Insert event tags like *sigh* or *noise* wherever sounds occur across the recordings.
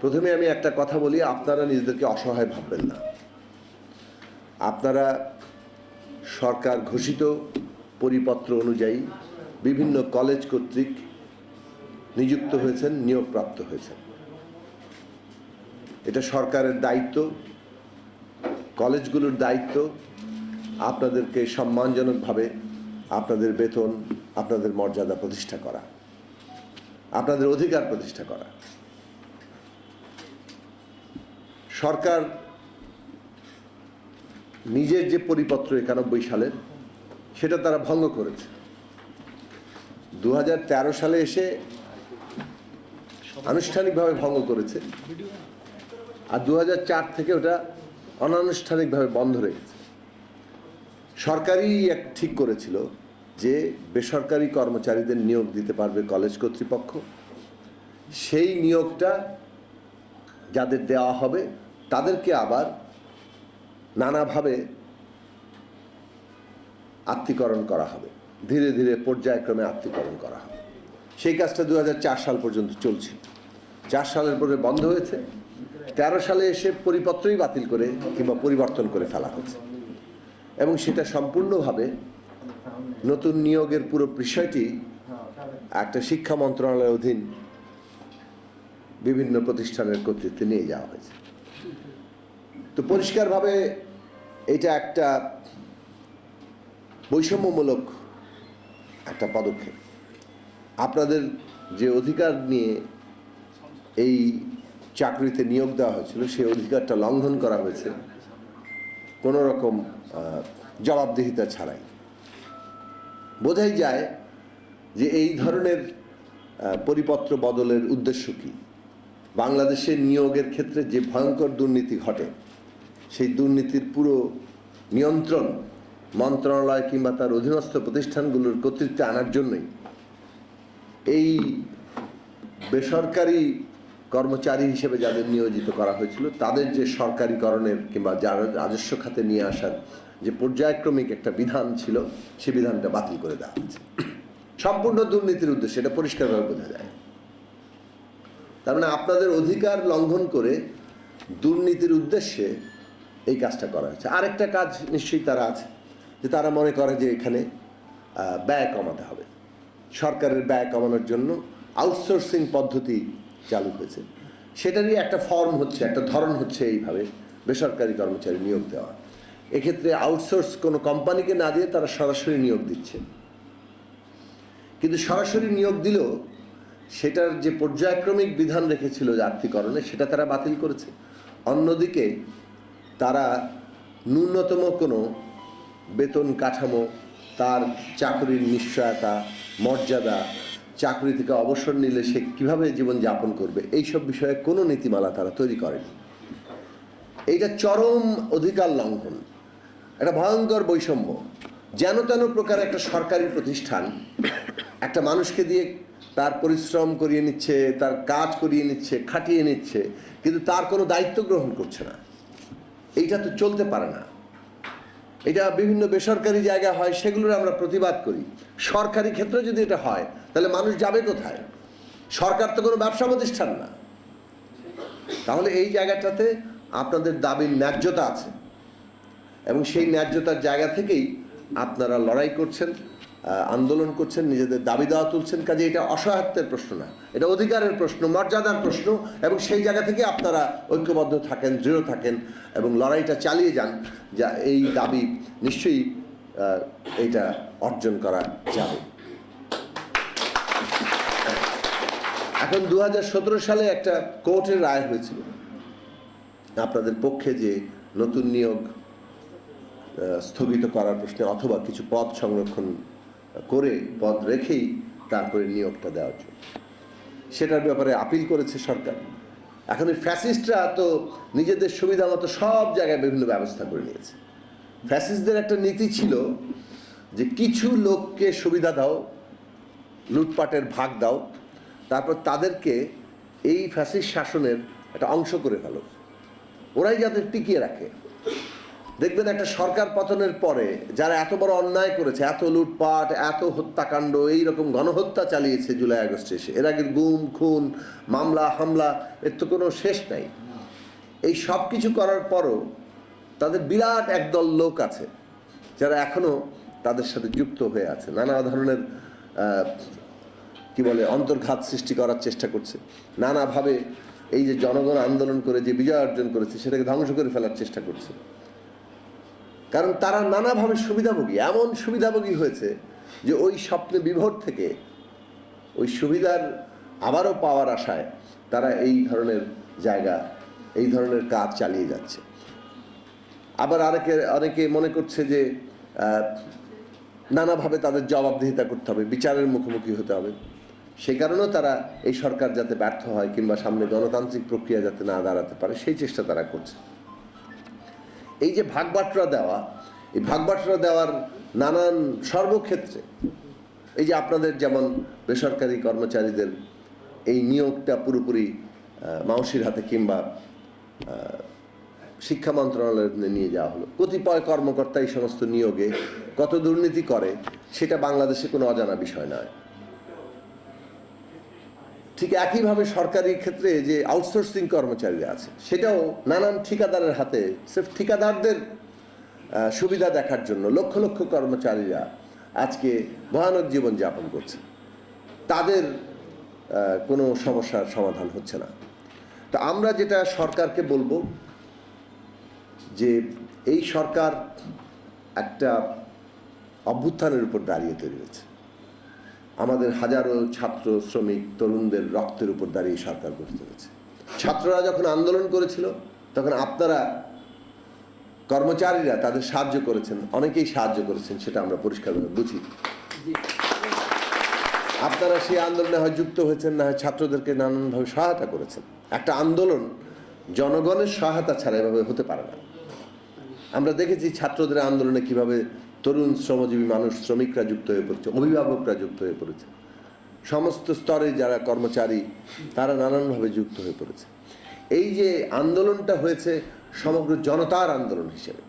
প্রথমে আমি একটা কথা বলি, আপনারা নিজেদেরকে অসহায় ভাববেন না। আপনারা সরকার ঘোষিত পরিপত্র অনুযায়ী বিভিন্ন কলেজ কর্তৃক নিযুক্ত হয়েছেন, নিয়োগপ্রাপ্ত হয়েছেন। এটা সরকারের দায়িত্ব, কলেজগুলোর দায়িত্ব। আপনাদেরকে সম্মানজনকভাবে আপনাদের বেতন, আপনাদের মর্যাদা প্রতিষ্ঠা করা, আপনাদের অধিকার প্রতিষ্ঠা করা। সরকার নিজের যে পরিপত্র একানব্বই সালের সেটা তারা ভঙ্গ করেছে। দু হাজার তেরো সালে এসে আনুষ্ঠানিকভাবে ভঙ্গ করেছে আর দু হাজার চার থেকে ওটা অনানুষ্ঠানিকভাবে বন্ধ রেখেছে সরকারই এক ঠিক করেছিল যে বেসরকারি কর্মচারীদের নিয়োগ দিতে পারবে কলেজ কর্তৃপক্ষ। সেই নিয়োগটা যাদের দেওয়া হবে তাদেরকে আবার নানাভাবে আত্মীকরণ করা হবে। ধীরে ধীরে পর্যায়ক্রমে আত্মীকরণ করা হবে। সেই কাজটা দু হাজার চার সাল পর্যন্ত চলছে। চার সালের পরে বন্ধ হয়েছে। তেরো সালে এসে পরিপত্রই বাতিল করে কিংবা পরিবর্তন করে ফেলা হয়েছে। এবং সেটা সম্পূর্ণভাবে নতুন নিয়োগের পুরো বিষয়টি একটা শিক্ষা মন্ত্রণালয়ের অধীন বিভিন্ন প্রতিষ্ঠানের কর্তৃত্বে নিয়ে যাওয়া হয়েছে। তো পরিষ্কারভাবে এটা একটা বৈষম্যমূলক একটা পদক্ষেপ। আপনাদের যে অধিকার নিয়ে এই চাকরিতে নিয়োগ দেওয়া হয়েছিল, সেই অধিকারটা লঙ্ঘন করা হয়েছে। কোনো রকম জবাবদিহিতা ছাড়াই। বোঝাই যায় যে এই ধরনের পরিপত্র বদলের উদ্দেশ্য কী? বাংলাদেশের নিয়োগের ক্ষেত্রে যে ভয়ঙ্কর দুর্নীতি ঘটে সেই দুর্নীতির পুরো নিয়ন্ত্রণ মন্ত্রণালয় কিংবা তার অধীনস্থ প্রতিষ্ঠানগুলোর কর্তৃত্বে আনার জন্যই। এই বেসরকারি কর্মচারী হিসেবে যাদের নিয়োজিত করা হয়েছিল, তাদের যে সরকারিকরণের কিংবা যারা রাজস্ব খাতে নিয়ে আসার যে পর্যায়ক্রমিক একটা বিধান ছিল, সে বিধানটা বাতিল করে দেওয়া হয়েছে। সম্পূর্ণ দুর্নীতির উদ্দেশ্যে এটা পরিষ্কারভাবে বোঝা যায়। তার মানে আপনাদের অধিকার লঙ্ঘন করে দুর্নীতির উদ্দেশ্যে এই কাজটা করা হয়েছে। আরেকটা কাজ নিশ্চয়ই তারা আছে, যে তারা মনে করে যে এখানে ব্যয় কমাতে হবে। সরকারের ব্যয় কমানোর জন্য আউটসোর্সিং পদ্ধতি চালু হয়েছে। সেটারই একটা ফর্ম হচ্ছে, একটা ধরন হচ্ছে এইভাবে বেসরকারি কর্মচারী নিয়োগ দেওয়া এক্ষেত্রে আউটসোর্স কোনো কোম্পানিকে না দিয়ে তারা সরাসরি নিয়োগ দিচ্ছে। কিন্তু সরাসরি নিয়োগ দিলেও সেটার যে পর্যায়ক্রমিক বিধান রেখেছিল যে আর্থিকরণে, সেটা তারা বাতিল করেছে। অন্যদিকে তারা ন্যূনতম কোনো বেতন কাঠামো, তার চাকরির নিশ্চয়তা, মর্যাদা, চাকরি থেকে অবসর নিলে সে কীভাবে জীবনযাপন করবে, এইসব বিষয়ে কোনো নীতিমালা তারা তৈরি করেনি। এইটা চরম অধিকার লঙ্ঘন একটা ভয়ঙ্কর বৈষম্য। যেন তেন প্রকার একটা সরকারি প্রতিষ্ঠান, একটা মানুষকে দিয়ে তার পরিশ্রম করিয়ে নিচ্ছে, তার কাজ করিয়ে নিচ্ছে, খাটিয়ে নিচ্ছে, কিন্তু তার কোনো দায়িত্ব গ্রহণ করছে না। এইটা তো চলতে পারে না। এটা বিভিন্ন বেসরকারি জায়গা হয়, সেগুলোর আমরা প্রতিবাদ করি। সরকারি ক্ষেত্রে যদি এটা হয়, তাহলে মানুষ যাবে কোথায়? সরকার তো কোনো ব্যবসা প্রতিষ্ঠান না। তাহলে এই জায়গাটাতে আপনাদের দাবির ন্যায্যতা আছে। এবং সেই ন্যায্যতার জায়গা থেকেই আপনারা লড়াই করছেন। আন্দোলন করছেন, নিজেদের দাবি দেওয়া তুলছেন, কাজে এটা অসহায়ত্বের প্রশ্ন না। এটা অধিকারের প্রশ্ন, মর্যাদার প্রশ্ন, এবং সেই জায়গা থেকে আপনারা ঐক্যবদ্ধ থাকেন, দৃঢ় থাকেন, এবং লড়াইটা চালিয়ে যান, যা এই দাবি নিশ্চয়ই এইটা অর্জন করা যাবে। এখন দু হাজার সতেরো সালে একটা কোর্টের রায় হয়েছিল। আপনাদের পক্ষে যে নতুন নিয়োগ স্থগিত করার প্রশ্নে অথবা কিছু পদ সংরক্ষণ করে, পদ রেখেই তারপরে নিয়োগটা দেওয়ার জন্য। সেটার ব্যাপারে আপিল করেছে সরকার। এখন এই ফ্যাসিস্টরা তো নিজেদের সুবিধা মতো সব জায়গায় বিভিন্ন ব্যবস্থা করে নিয়েছে। ফ্যাসিস্টদের একটা নীতি ছিল যে কিছু লোককে সুবিধা দাও, লুটপাটের ভাগ দাও, তারপর তাদেরকে এই ফ্যাসিস্ট শাসনের একটা অংশ করে ফেলো। ওরাই যাদের টিকিয়ে রাখে। দেখবেন একটা সরকার পতনের পরে যারা এত বড় অন্যায় করেছে, এত লুটপাট, এত হত্যাকাণ্ড এই রকম গণহত্যা চালিয়েছে জুলাই আগস্টে এসে, এর আগে গুম, খুন, মামলা, হামলা, এর তো কোনো শেষ নাই। এই সব কিছু করার পরও তাদের বিরাট একদল লোক আছে, যারা এখনও তাদের সাথে যুক্ত হয়ে আছে। নানা ধরনের কি বলে, অন্তর্ঘাত সৃষ্টি করার চেষ্টা করছে। নানাভাবে এই যে জনগণ আন্দোলন করে, যে বিজয় অর্জন করেছে, সেটাকে ধ্বংস করে ফেলার চেষ্টা করছে। কারণ তারা নানাভাবে সুবিধাভোগী, এমন সুবিধাভোগী হয়েছে যে ওই স্বপ্নে বিভোর থেকে ওই সুবিধার আবারও পাওয়ার আশায় তারা এই ধরনের জায়গা, এই ধরনের কাজ চালিয়ে যাচ্ছে। আবার আরেকে, অনেকে মনে করছে যে নানাভাবে তাদের জবাবদিহিতা করতে হবে, বিচারের মুখোমুখি হতে হবে। সেই কারণেও তারা এই সরকার যাতে ব্যর্থ হয় কিংবা সামনে গণতান্ত্রিক প্রক্রিয়া যাতে না দাঁড়াতে পারে, সেই চেষ্টা তারা করছে। এই যে ভাগবাটরা দেওয়া, এই ভাগবাটরা দেওয়ার নানান সর্বক্ষেত্রে, এই যে আপনাদের যেমন বেসরকারি কর্মচারীদের এই নিয়োগটা পুরোপুরি মাউসির হাতে কিংবা শিক্ষা মন্ত্রণালয়ের নিয়ে যাওয়া হলো। কতিপয় কর্মকর্তা এই সমস্ত নিয়োগে কত দুর্নীতি করে, সেটা বাংলাদেশে কোনো অজানা বিষয় নয়। ঠিক একইভাবে সরকারি ক্ষেত্রে যে আউটসোর্সিং কর্মচারীরা আছে, সেটাও নানান ঠিকাদারের হাতে, সিফ ঠিকাদারদের সুবিধা দেখার জন্য লক্ষ লক্ষ কর্মচারীরা আজকে ভয়ানক জীবন যাপন করছে। তাদের কোনো সমস্যার সমাধান হচ্ছে না। তো আমরা যেটা সরকারকে বলব, যে এই সরকার একটা অভ্যুত্থানের উপর দাঁড়িয়ে তৈরি হয়েছে আমাদের হাজারো ছাত্র শ্রমিক তরুণদের রক্তের উপর দাঁড়িয়ে সরকার গড়ে তুলেছে। ছাত্ররা যখন আন্দোলন করেছিল তখন আপনারা কর্মচারীরা তাদের সাহায্য করেছেন। অনেকেই সাহায্য করেছেন সেটা আমরা পরিষ্কারভাবে বুঝি। আপনারা সেই আন্দোলনে হয় যুক্ত হয়েছেন না হয় ছাত্রদেরকে নানানভাবে সহায়তা করেছেন। একটা আন্দোলন জনগণের সহায়তা ছাড়া এভাবে হতে পারে না। আমরা দেখেছি ছাত্রদের আন্দোলনে কীভাবে তরুণ শ্রমজীবী মানুষ, শ্রমিকরা যুক্ত হয়ে পড়েছে, অভিভাবকরা যুক্ত হয়ে পড়েছে। সমস্ত স্তরে যারা কর্মচারী, তারা নানানভাবে যুক্ত হয়ে পড়েছে। এই যে আন্দোলনটা হয়েছে সমগ্র জনতার আন্দোলন হিসেবে,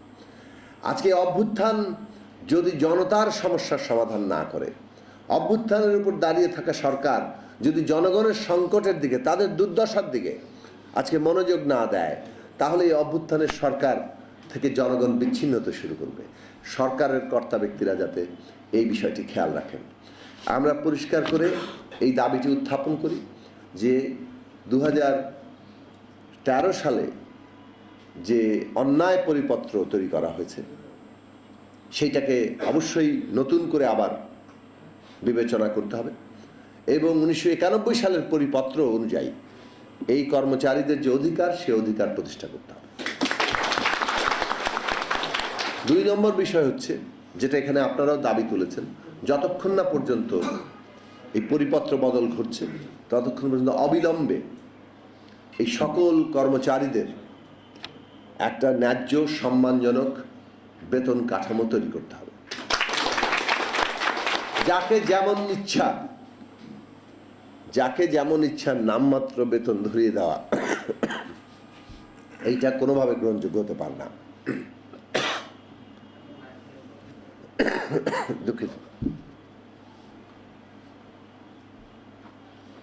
আজকে অভ্যুত্থান যদি জনতার সমস্যার সমাধান না করে, অভ্যুত্থানের উপর দাঁড়িয়ে থাকা সরকার যদি জনগণের সংকটের দিকে, তাদের দুর্দশার দিকে আজকে মনোযোগ না দেয়, তাহলে এই অভ্যুত্থানের সরকার থেকে জনগণ বিচ্ছিন্ন হতে শুরু করবে। সরকারের কর্তা ব্যক্তিরা যাতে এই বিষয়টি খেয়াল রাখেন। আমরা পরিষ্কার করে এই দাবিটি উত্থাপন করি যে দু তেরো সালে যে অন্যায় পরিপত্র তৈরি করা হয়েছে, সেইটাকে অবশ্যই নতুন করে আবার বিবেচনা করতে হবে এবং উনিশশো একানব্বই সালের পরিপত্র অনুযায়ী এই কর্মচারীদের যে অধিকার, সে অধিকার প্রতিষ্ঠা করতে হবে। দুই নম্বর বিষয় হচ্ছে, যেটা এখানে আপনারাও দাবি তুলেছেন, যতক্ষণ না পর্যন্ত এই পরিপত্র বদল ঘটছে, ততক্ষণ পর্যন্ত অবিলম্বে এই সকল কর্মচারীদের একটা ন্যায্য সম্মানজনক বেতন কাঠামো তৈরি করতে হবে। যাকে যেমন ইচ্ছা, যাকে যেমন ইচ্ছা নামমাত্র বেতন ধরিয়ে দেওয়া, এইটা কোনোভাবে গ্রহণযোগ্য হতে পারে না। *coughs* দুঃখিত।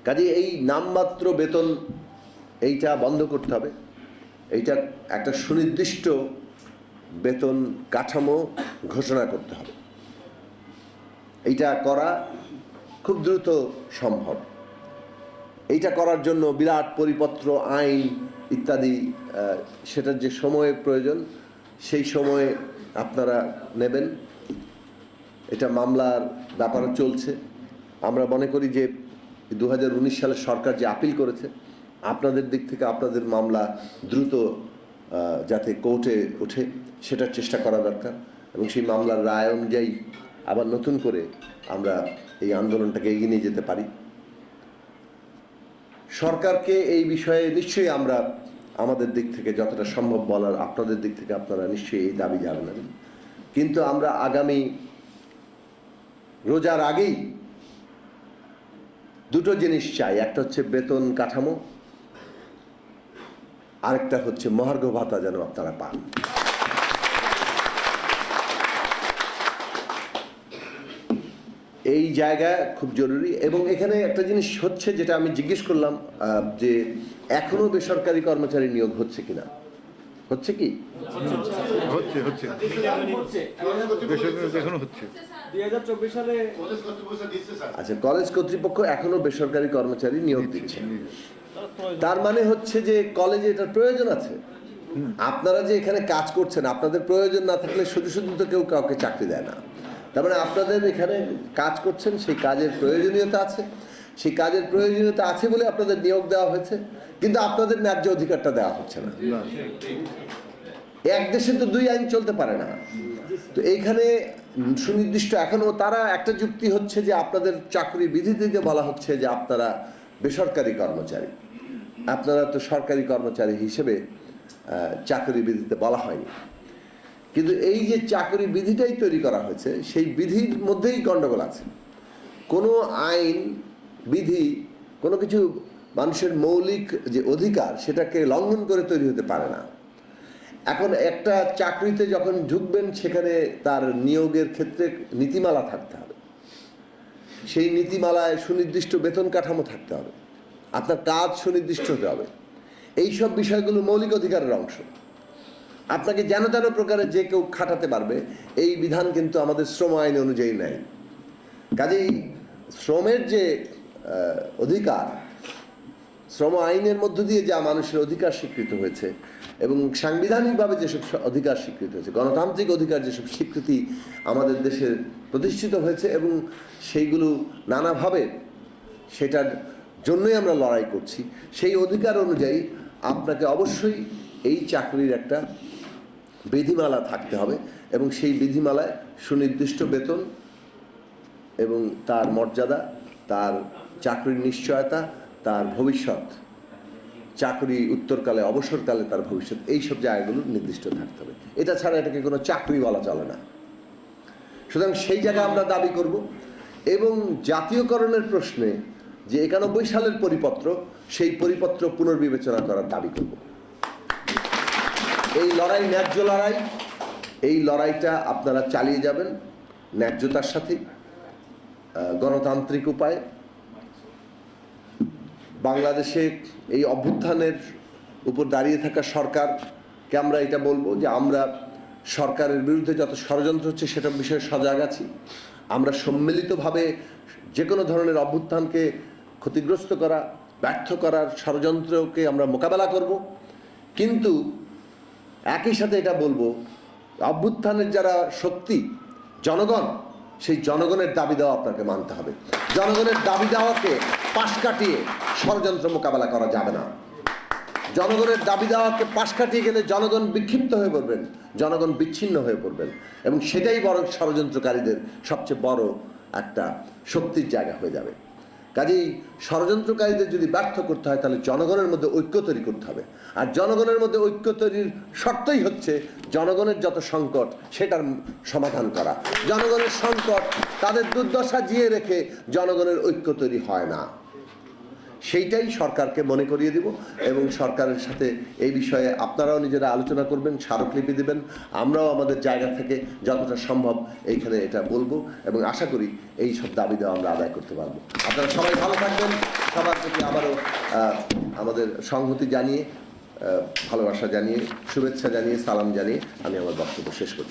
কাজে এই নামমাত্র বেতন এইটা বন্ধ করতে হবে। এইটা একটা সুনির্দিষ্ট বেতন কাঠামো ঘোষণা করতে হবে। এইটা করা খুব দ্রুত সম্ভব। এইটা করার জন্য বিরাট পরিপত্র, আইন ইত্যাদি সেটার যে সময়ের প্রয়োজন, সেই সময়ে আপনারা নেবেন। এটা মামলার ব্যাপারও চলছে। আমরা মনে করি যে দু হাজার উনিশ সালে সরকার যে আপিল করেছে, আপনাদের দিক থেকে আপনাদের মামলা দ্রুত যাতে কোর্টে ওঠে, সেটার চেষ্টা করা দরকার এবং সেই মামলার রায় অনুযায়ী আবার নতুন করে আমরা এই আন্দোলনটাকে এগিয়ে নিয়ে যেতে পারি। সরকারকে এই বিষয়ে নিশ্চয়ই আমরা আমাদের দিক থেকে যতটা সম্ভব বলার, আপনাদের দিক থেকে আপনারা নিশ্চয়ই এই দাবি জানাবেন। কিন্তু আমরা আগামী রোজার আগেই দুটো জিনিস চাই। একটা হচ্ছে বেতন কাঠামো, আরেকটা হচ্ছে মহার্ঘ ভাতা যেন আপনারা পান। এই জায়গা খুব জরুরি এবং এখানে একটা জিনিস হচ্ছে যেটা আমি জিজ্ঞেস করলাম যে এখনও বেসরকারি কর্মচারী নিয়োগ হচ্ছে কিনা? হচ্ছে কি? হচ্ছে হচ্ছে। এখনও হচ্ছে। আচ্ছা কলেজ কর্তৃপক্ষ এখনও বেসরকারি কর্মচারী নিয়োগ দিচ্ছে। তার মানে হচ্ছে যে কলেজে এটার প্রয়োজন আছে? আপনারা যে এখানে কাজ করছেন আপনাদের প্রয়োজন না থাকলে শুধু শুধু তো কেউ কাউকে চাকরি দেয় না। তার মানে আপনাদের এখানে কাজ করছেন সেই কাজের প্রয়োজনীয়তা আছে। সেই কাজের প্রয়োজনীয়তা আছে বলে আপনাদের নিয়োগ দেওয়া হয়েছে কিন্তু আপনাদের ন্যায্য অধিকারটা দেওয়া হচ্ছে না। এক দেশে তো দুই আইন চলতে পারে না। তো এইখানে সুনির্দিষ্ট এখনও তারা একটা যুক্তি হচ্ছে যে আপনাদের চাকরি বিধিতে বলা হচ্ছে যে আপনারা বেসরকারি কর্মচারী। আপনারা তো সরকারি কর্মচারী হিসেবে চাকরি বিধিতে বলা হয়নি। কিন্তু এই যে চাকরি বিধিটাই তৈরি করা হয়েছে, সেই বিধির মধ্যেই গণ্ডগোল আছে। কোনো আইন, বিধি, কোনো কিছু মানুষের মৌলিক যে অধিকার, সেটাকে লঙ্ঘন করে তৈরি হতে পারে না। এখন একটা চাকরিতে যখন ঢুকবেন, সেখানে তার নিয়োগের ক্ষেত্রে নীতিমালা থাকতে হবে। সেই নীতিমালায় সুনির্দিষ্ট বেতন কাঠামো থাকতে হবে। আপনার কাজ সুনির্দিষ্ট হতে হবে। এইসব বিষয়গুলো মৌলিক অধিকারের অংশ। আপনাকে যেন তেন প্রকারে যে কেউ খাটাতে পারবে, এই বিধান কিন্তু আমাদের শ্রম আইন অনুযায়ী নেয়। কাজেই শ্রমের যে অধিকার, শ্রম আইনের মধ্য দিয়ে যা মানুষের অধিকার স্বীকৃত হয়েছে এবং সাংবিধানিকভাবে যেসব অধিকার স্বীকৃত হয়েছে, গণতান্ত্রিক অধিকার যেসব স্বীকৃতি আমাদের দেশে প্রতিষ্ঠিত হয়েছে এবং সেইগুলো নানাভাবে সেটার জন্যই আমরা লড়াই করছি, সেই অধিকার অনুযায়ী আপনাকে অবশ্যই এই চাকরির একটা বিধিমালা থাকতে হবে এবং সেই বিধিমালায় সুনির্দিষ্ট বেতন এবং তার মর্যাদা, তার চাকরির নিশ্চয়তা, তার ভবিষ্যৎ চাকরি উত্তরকালে, অবসরকালে তার ভবিষ্যৎ এই সব জায়গাগুলো নির্দিষ্ট থাকতে হবে। এটা ছাড়া এটাকে কোনো চাকরি বলা চলে না। সুতরাং সেই জায়গা আমরা দাবি করব। এবং জাতীয়করণের প্রশ্নে যে একানব্বই সালের পরিপত্র, সেই পরিপত্র পুনর্বিবেচনা করার দাবি করব। এই লড়াই ন্যায্য লড়াই, এই লড়াইটা আপনারা চালিয়ে যাবেন ন্যায্যতার সাথে গণতান্ত্রিক উপায়ে। বাংলাদেশে এই অভ্যুত্থানের উপর দাঁড়িয়ে থাকা সরকারকে আমরা এটা বলব যে আমরা সরকারের বিরুদ্ধে যত ষড়যন্ত্র হচ্ছে সেটা বিষয়ে সজাগ আছি। আমরা সম্মিলিতভাবে যে কোনো ধরনের অভ্যুত্থানকে ক্ষতিগ্রস্ত করা, ব্যর্থ করার ষড়যন্ত্রকে আমরা মোকাবেলা করব। কিন্তু একই সাথে এটা বলব, অভ্যুত্থানের যারা শক্তি, জনগণ সেই জনগণের দাবি দেওয়া আপনাকে মানতে হবে। জনগণের দাবি দেওয়াকে পাশ কাটিয়ে ষড়যন্ত্র মোকাবেলা করা যাবে না। জনগণের দাবি দেওয়াকে পাশ কাটিয়ে গেলে জনগণ বিক্ষিপ্ত হয়ে পড়বেন, জনগণ বিচ্ছিন্ন হয়ে পড়বেন এবং সেটাই বরং ষড়যন্ত্রকারীদের সবচেয়ে বড় একটা শক্তির জায়গা হয়ে যাবে। কাজেই ষড়যন্ত্রকারীদের যদি ব্যর্থ করতে হয়, তাহলে জনগণের মধ্যে ঐক্য তৈরি করতে হবে। আর জনগণের মধ্যে ঐক্য তৈরির শর্তই হচ্ছে জনগণের যত সংকট, সেটার সমাধান করা। জনগণের সংকট তাদের দুর্দশা জিয়ে রেখে জনগণের ঐক্য তৈরি হয় না। সেইটাই সরকারকে মনে করিয়ে দিব এবং সরকারের সাথে এই বিষয়ে আপনারাও নিজেরা আলোচনা করবেন, স্মারকলিপি দেবেন। আমরাও আমাদের জায়গা থেকে যতটা সম্ভব এইখানে এটা বলব এবং আশা করি এই সব দাবি দেওয়া আমরা আদায় করতে পারব। আপনারা সবাই ভালো থাকবেন। সবার প্রতি আবারও আমাদের সংহতি জানিয়ে ভালোবাসা জানিয়ে, শুভেচ্ছা জানিয়ে, সালাম জানিয়ে আমি আমার বক্তব্য শেষ করছি।